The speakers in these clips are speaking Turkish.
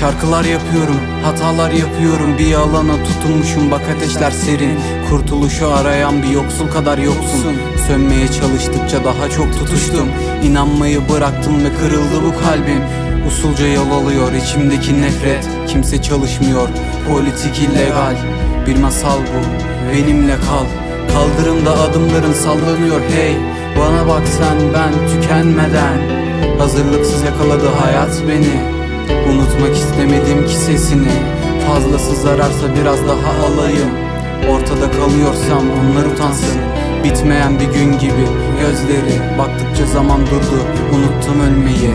Şarkılar yapıyorum, hatalar yapıyorum. Bir alana tutunmuşum bak ateşler serin. Kurtuluşu arayan bir yoksul kadar yoksun. Sönmeye çalıştıkça daha çok tutuştum. İnanmayı bıraktım ve kırıldı bu kalbim. Usulca yol alıyor içimdeki nefret. Kimse çalışmıyor, politik illegal. Bir masal bu, benimle kal. Kaldırımda adımların sallanıyor hey. Bana bak sen ben tükenmeden. Hazırlıksız yakaladı hayat beni Unutmak istemedim ki sesini. Fazlası zararsa biraz daha alayım. Ortada kalıyorsam onlar utansın. Bitmeyen bir gün gibi gözleri. Baktıkça zaman durdu unuttum ölmeyi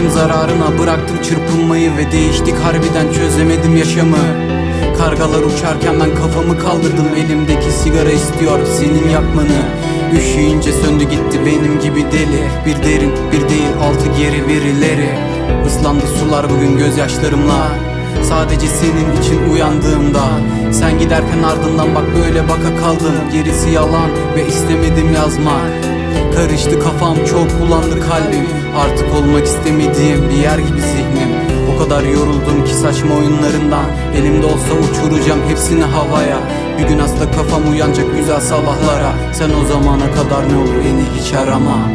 Saatim zararına bıraktım çırpınmayı Ve değiştik harbiden çözemedim yaşamı. Kargalar uçarken ben kafamı kaldırdım Elimdeki sigara istiyor senin yakmanı. Üşüyünce söndü gitti benim gibi deli. Bir derin bir değil altı geri birileri Islandı sular bugün gözyaşlarımla. Sadece senin için uyandığımda. Sen giderken ardından bak böyle baka kaldım. Gerisi yalan ve istemedim yazmak Karıştı kafam çok bulandı kalbim. Artık olmak istemediğim bir yer gibi zihnim. O kadar yoruldum ki saçma oyunlarından. Elimde olsa uçuracağım hepsini havaya. Bir gün hasta kafam uyanacak güzel sabahlara. Sen o zamana kadar ne olur beni hiç arama